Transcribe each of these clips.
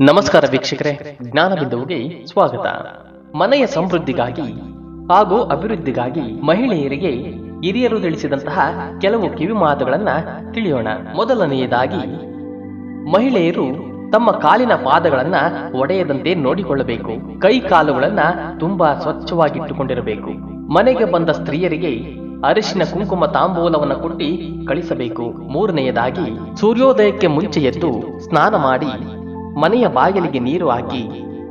ನಮಸ್ಕಾರ ವೀಕ್ಷಕರೇ, ಜ್ಞಾನಬಿಂದುವಿಗೆ ಸ್ವಾಗತ. ಮನೆಯ ಸಮೃದ್ಧಿಗಾಗಿ ಹಾಗೂ ಅಭಿವೃದ್ಧಿಗಾಗಿ ಮಹಿಳೆಯರಿಗೆ ಹಿರಿಯರು ತಿಳಿಸಿದಂತಹ ಕೆಲವು ಕಿವಿ ಮಾತುಗಳನ್ನ ತಿಳಿಯೋಣ. ಮೊದಲನೆಯದಾಗಿ, ಮಹಿಳೆಯರು ತಮ್ಮ ಕಾಲಿನ ಪಾದಗಳನ್ನ ಒಡೆಯದಂತೆ ನೋಡಿಕೊಳ್ಳಬೇಕು. ಕೈ ಕಾಲುಗಳನ್ನ ತುಂಬಾ ಸ್ವಚ್ಛವಾಗಿಟ್ಟುಕೊಂಡಿರಬೇಕು. ಮನೆಗೆ ಬಂದ ಸ್ತ್ರೀಯರಿಗೆ ಅರಿಶಿನ ಕುಂಕುಮ ತಾಂಬೂಲವನ್ನ ಕೊಟ್ಟಿ ಕಳಿಸಬೇಕು. ಮೂರನೆಯದಾಗಿ, ಸೂರ್ಯೋದಯಕ್ಕೆ ಮುಂಚೆ ಎದ್ದು ಸ್ನಾನ ಮಾಡಿ ಮನೆಯ ಬಾಗಿಲಿಗೆ ನೀರು ಹಾಕಿ,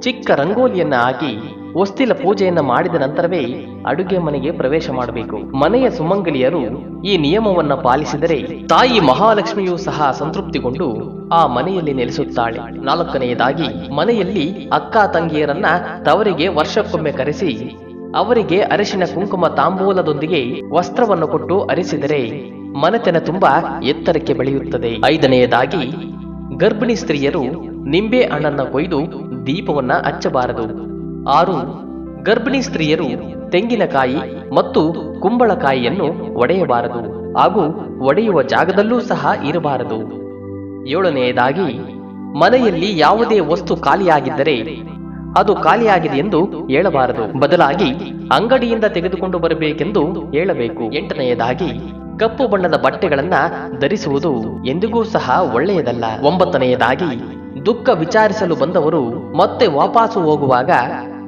ಚಿಕ್ಕ ರಂಗೋಲಿಯನ್ನ ಹಾಕಿ, ಹೊಸ್ತಿಲ ಪೂಜೆಯನ್ನ ಮಾಡಿದ ನಂತರವೇ ಅಡುಗೆ ಮನೆಗೆ ಪ್ರವೇಶ ಮಾಡಬೇಕು. ಮನೆಯ ಸುಮಂಗಲಿಯರು ಈ ನಿಯಮವನ್ನ ಪಾಲಿಸಿದರೆ ತಾಯಿ ಮಹಾಲಕ್ಷ್ಮಿಯೂ ಸಹ ಸಂತೃಪ್ತಿಗೊಂಡು ಆ ಮನೆಯಲ್ಲಿ ನೆಲೆಸುತ್ತಾಳೆ. ನಾಲ್ಕನೆಯದಾಗಿ, ಮನೆಯಲ್ಲಿ ಅಕ್ಕ ತಂಗಿಯರನ್ನ ತವರಿಗೆ ವರ್ಷಕ್ಕೊಮ್ಮೆ ಕರೆಸಿ, ಅವರಿಗೆ ಅರಿಶಿನ ಕುಂಕುಮ ತಾಂಬೂಲದೊಂದಿಗೆ ವಸ್ತ್ರವನ್ನು ಕೊಟ್ಟು ಅರಿಸಿದರೆ ಮನೆತನ ತುಂಬಾ ಎತ್ತರಕ್ಕೆ ಬೆಳೆಯುತ್ತದೆ. ಐದನೆಯದಾಗಿ ಗರ್ಭಿಣಿ ಸ್ತ್ರೀಯರು ನಿಂಬೆ ಹಣ್ಣನ್ನ ಕೊಯ್ದು ದೀಪವನ್ನ ಹಚ್ಚಬಾರದು. ಆರು, ಗರ್ಭಿಣಿ ಸ್ತ್ರೀಯರು ತೆಂಗಿನಕಾಯಿ ಮತ್ತು ಕುಂಬಳಕಾಯಿಯನ್ನು ಒಡೆಯಬಾರದು ಹಾಗೂ ಒಡೆಯುವ ಜಾಗದಲ್ಲೂ ಸಹ ಇರಬಾರದು. ಏಳನೆಯದಾಗಿ, ಮನೆಯಲ್ಲಿ ಯಾವುದೇ ವಸ್ತು ಖಾಲಿಯಾಗಿದ್ದರೆ ಅದು ಖಾಲಿಯಾಗಿದೆ ಎಂದು ಹೇಳಬಾರದು. ಬದಲಾಗಿ ಅಂಗಡಿಯಿಂದ ತೆಗೆದುಕೊಂಡು ಬರಬೇಕೆಂದು ಹೇಳಬೇಕು. ಎಂಟನೆಯದಾಗಿ ಕಪ್ಪು ಬಣ್ಣದ ಬಟ್ಟೆಗಳನ್ನ ಧರಿಸುವುದು ಎಂದಿಗೂ ಸಹ ಒಳ್ಳೆಯದಲ್ಲ. ಒಂಬತ್ತನೆಯದಾಗಿ, ದುಃಖ ವಿಚಾರಿಸಲು ಬಂದವರು ಮತ್ತೆ ವಾಪಾಸು ಹೋಗುವಾಗ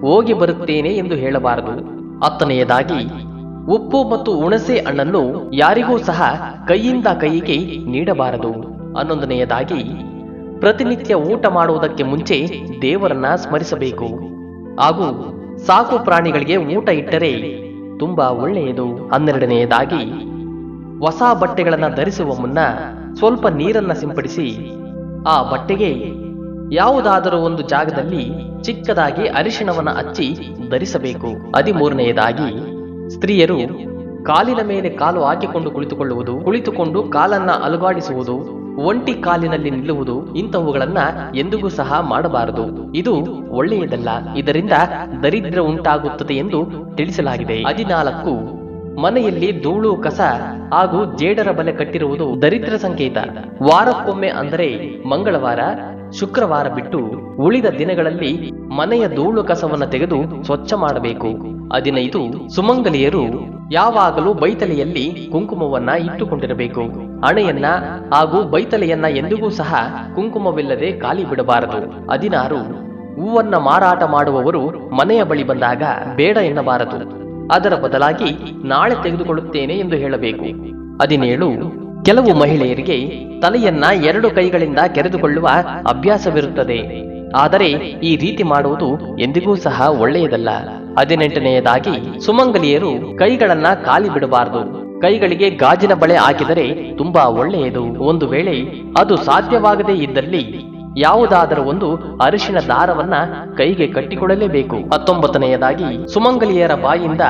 ಹೋಗಿ ಬರುತ್ತೇನೆ ಎಂದು ಹೇಳಬಾರದು. ಹತ್ತನೆಯದಾಗಿ, ಉಪ್ಪು ಮತ್ತು ಹುಣಸೆ ಹಣ್ಣನ್ನು ಯಾರಿಗೂ ಸಹ ಕೈಯಿಂದ ಕೈಗೆ ನೀಡಬಾರದು. ಹನ್ನೊಂದನೆಯದಾಗಿ, ಪ್ರತಿನಿತ್ಯ ಊಟ ಮಾಡುವುದಕ್ಕೆ ಮುಂಚೆ ದೇವರನ್ನ ಸ್ಮರಿಸಬೇಕು. ಹಾಗೂ ಸಾಕು ಪ್ರಾಣಿಗಳಿಗೆ ಊಟ ಇಟ್ಟರೆ ತುಂಬಾ ಒಳ್ಳೆಯದು. ಹನ್ನೆರಡನೆಯದಾಗಿ ಹೊಸ ಬಟ್ಟೆಗಳನ್ನು ಧರಿಸುವ ಮುನ್ನ ಸ್ವಲ್ಪ ನೀರನ್ನ ಸಿಂಪಡಿಸಿ, ಆ ಬಟ್ಟೆಗೆ ಯಾವುದಾದರೂ ಒಂದು ಜಾಗದಲ್ಲಿ ಚಿಕ್ಕದಾಗಿ ಅರಿಶಿಣವನ್ನು ಹಚ್ಚಿ ಧರಿಸಬೇಕು. ಹದಿಮೂರನೆಯದಾಗಿ, ಸ್ತ್ರೀಯರು ಕಾಲಿನ ಮೇಲೆ ಕಾಲು ಹಾಕಿಕೊಂಡು ಕುಳಿತುಕೊಳ್ಳುವುದು, ಕುಳಿತುಕೊಂಡು ಕಾಲನ್ನ ಅಲುಗಾಡಿಸುವುದು, ಒಂಟಿ ಕಾಲಿನಲ್ಲಿ ನಿಲ್ಲುವುದು ಇಂತಹವುಗಳನ್ನ ಎಂದಿಗೂ ಸಹ ಮಾಡಬಾರದು. ಇದು ಒಳ್ಳೆಯದಲ್ಲ. ಇದರಿಂದ ದರಿದ್ರ ಉಂಟಾಗುತ್ತದೆ ಎಂದು ತಿಳಿಸಲಾಗಿದೆ. ಹದಿನಾಲ್ಕು ಮನೆಯಲ್ಲಿ ಧೂಳು, ಕಸ ಹಾಗೂ ಜೇಡರ ಬಲೆ ಕಟ್ಟಿರುವುದು ದರಿದ್ರ ಸಂಕೇತ. ವಾರಕ್ಕೊಮ್ಮೆ ಅಂದರೆ ಮಂಗಳವಾರ, ಶುಕ್ರವಾರ ಬಿಟ್ಟು ಉಳಿದ ದಿನಗಳಲ್ಲಿ ಮನೆಯ ಧೂಳು, ಕಸವನ್ನ ತೆಗೆದು ಸ್ವಚ್ಛ ಮಾಡಬೇಕು. ಹದಿನೈದು, ಸುಮಂಗಲಿಯರು ಯಾವಾಗಲೂ ಬೈತಲೆಯಲ್ಲಿ ಕುಂಕುಮವನ್ನ ಇಟ್ಟುಕೊಂಡಿರಬೇಕು. ಹಣೆಯನ್ನ ಹಾಗೂ ಬೈತಲೆಯನ್ನ ಎಂದಿಗೂ ಸಹ ಕುಂಕುಮವಿಲ್ಲದೆ ಖಾಲಿ ಬಿಡಬಾರದು. ಹದಿನಾರು, ಹೂವನ್ನ ಮಾರಾಟ ಮಾಡುವವರು ಮನೆಯ ಬಳಿ ಬಂದಾಗ ಬೇಡ ಎನ್ನಬಾರದು. ಅದರ ಬದಲಾಗಿ ನಾಳೆ ತೆಗೆದುಕೊಳ್ಳುತ್ತೇನೆ ಎಂದು ಹೇಳಬೇಕು. ಹದಿನೇಳು, ಕೆಲವು ಮಹಿಳೆಯರಿಗೆ ತಲೆಯನ್ನ ಎರಡು ಕೈಗಳಿಂದ ಕೆರೆದುಕೊಳ್ಳುವ ಅಭ್ಯಾಸವಿರುತ್ತದೆ. ಆದರೆ ಈ ರೀತಿ ಮಾಡುವುದು ಎಂದಿಗೂ ಸಹ ಒಳ್ಳೆಯದಲ್ಲ. ಹದಿನೆಂಟನೆಯದಾಗಿ, ಸುಮಂಗಲಿಯರು ಕೈಗಳನ್ನ ಖಾಲಿ ಬಿಡಬಾರದು. ಕೈಗಳಿಗೆ ಗಾಜಿನ ಬಳೆ ಹಾಕಿದರೆ ತುಂಬಾ ಒಳ್ಳೆಯದು. ಒಂದು ವೇಳೆ ಅದು ಸಾಧ್ಯವಾಗದೇ ಇದ್ದಲ್ಲಿ ಯಾವುದಾದರೂ ಒಂದು ಅರಿಶಿನ ದಾರವನ್ನ ಕೈಗೆ ಕಟ್ಟಿಕೊಳ್ಳಲೇಬೇಕು. ಹತ್ತೊಂಬತ್ತನೆಯದಾಗಿ ಸುಮಂಗಲಿಯರ ಬಾಯಿಂದ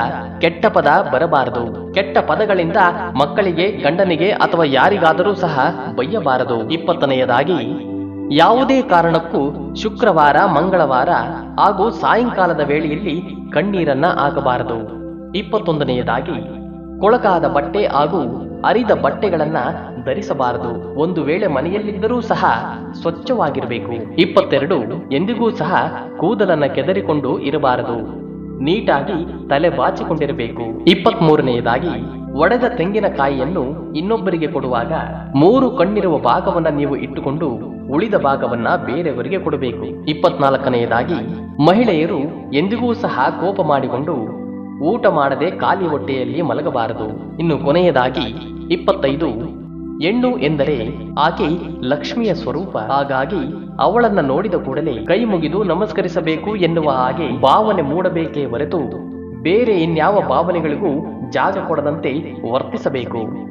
ಕೆಟ್ಟ ಪದ ಬರಬಾರದು. ಕೆಟ್ಟ ಪದಗಳಿಂದ ಮಕ್ಕಳಿಗೆ, ಗಂಡನಿಗೆ ಅಥವಾ ಯಾರಿಗಾದರೂ ಸಹ ಬಯ್ಯಬಾರದು. ಇಪ್ಪತ್ತನೆಯದಾಗಿ ಯಾವುದೇ ಕಾರಣಕ್ಕೂ ಶುಕ್ರವಾರ, ಮಂಗಳವಾರ ಹಾಗೂ ಸಾಯಂಕಾಲದ ವೇಳೆಯಲ್ಲಿ ಕಣ್ಣೀರನ್ನ ಹಾಕಬಾರದು. ಇಪ್ಪತ್ತೊಂದನೆಯದಾಗಿ ಕೊಳಕಾದ ಬಟ್ಟೆ ಹಾಗೂ ಅರಿದ ಬಟ್ಟೆಗಳನ್ನ ಧರಿಸಬಾರದು. ಒಂದು ವೇಳೆ ಮನೆಯಲ್ಲಿದ್ದರೂ ಸಹ ಸ್ವಚ್ಛವಾಗಿರಬೇಕು. ಇಪ್ಪತ್ತೆರಡು, ಎಂದಿಗೂ ಸಹ ಕೂದಲನ್ನ ಕೆದರಿಕೊಂಡು ಇರಬಾರದು. ನೀಟಾಗಿ ತಲೆ ಬಾಚಿಕೊಂಡಿರಬೇಕು. ಇಪ್ಪತ್ತ್ ಮೂರನೆಯದಾಗಿ ಒಡೆದ ತೆಂಗಿನಕಾಯಿಯನ್ನು ಇನ್ನೊಬ್ಬರಿಗೆ ಕೊಡುವಾಗ ಮೂರು ಕಣ್ಣಿರುವ ಭಾಗವನ್ನ ನೀವು ಇಟ್ಟುಕೊಂಡು ಉಳಿದ ಭಾಗವನ್ನ ಬೇರೆಯವರಿಗೆ ಕೊಡಬೇಕು. ಇಪ್ಪತ್ನಾಲ್ಕನೆಯದಾಗಿ, ಮಹಿಳೆಯರು ಎಂದಿಗೂ ಸಹ ಕೋಪ ಮಾಡಿಕೊಂಡು ಊಟ ಮಾಡದೆ ಖಾಲಿ ಹೊಟ್ಟೆಯಲ್ಲಿ ಮಲಗಬಾರದು. ಇನ್ನು ಕೊನೆಯದಾಗಿ ಇಪ್ಪತ್ತೈದು. ಹೆಣ್ಣು ಎಂದರೆ ಆಕೆ ಲಕ್ಷ್ಮಿಯ ಸ್ವರೂಪ. ಹಾಗಾಗಿ ಅವಳನ್ನ ನೋಡಿದ ಕೂಡಲೇ ಕೈ ಮುಗಿದು ನಮಸ್ಕರಿಸಬೇಕು ಎನ್ನುವ ಹಾಗೆ ಭಾವನೆ ಮೂಡಬೇಕೇ ಹೊರತು ಬೇರೆ ಇನ್ಯಾವ ಭಾವನೆಗಳಿಗೂ ಜಾಗ ಕೊಡದಂತೆ ವರ್ತಿಸಬೇಕು.